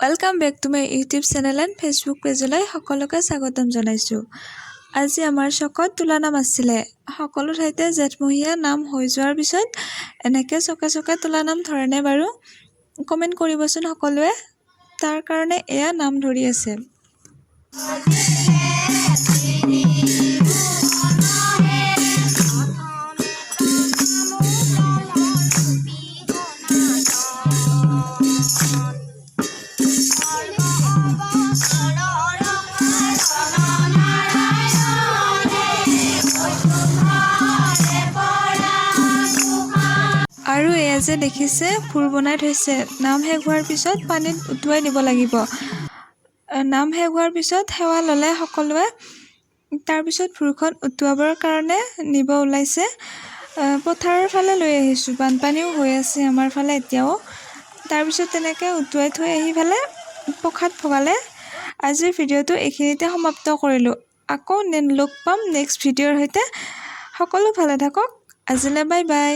Welcome back to my YouTube channel and Facebook পেজলৈ সকলোকে স্বাগতম জনাইছোঁ। আজি আমাৰ চকত তোলা নাম আছিলে। সকলো ঠাইতে জেঠমহীয়া নাম হৈ যোৱাৰ পিছত এনেকৈ চকে চকে তোলা নাম ধৰেনে বাৰু? কমেণ্ট কৰিবচোন সকলোৱে। তাৰ কাৰণে এয়া নাম ধৰি আছে। আৰু এয়া যে দেখিছে ফুৰ বনাই থৈছে। নাম শেষ হোৱাৰ পিছত পানীত উটুৱাই দিব লাগিব। নাম শেষ হোৱাৰ পিছত সেৱা ল'লে সকলোৱে। তাৰপিছত ভুৰখন উটুৱাবৰ কাৰণে নিব ওলাইছে। পথাৰৰ ফালে লৈ আহিছোঁ। বানপানীও হৈ আছে আমাৰ ফালে এতিয়াও। তাৰপিছত তেনেকৈ উটুৱাই থৈ আহি পেলাই পখাত ভগালে। আজিৰ ভিডিঅ'টো এইখিনিতে সমাপ্ত কৰিলোঁ। আকৌ লগ পাম নেক্সট ভিডিঅ'ৰ সৈতে। সকলো ভালে থাকক। আজিলৈ বাই বাই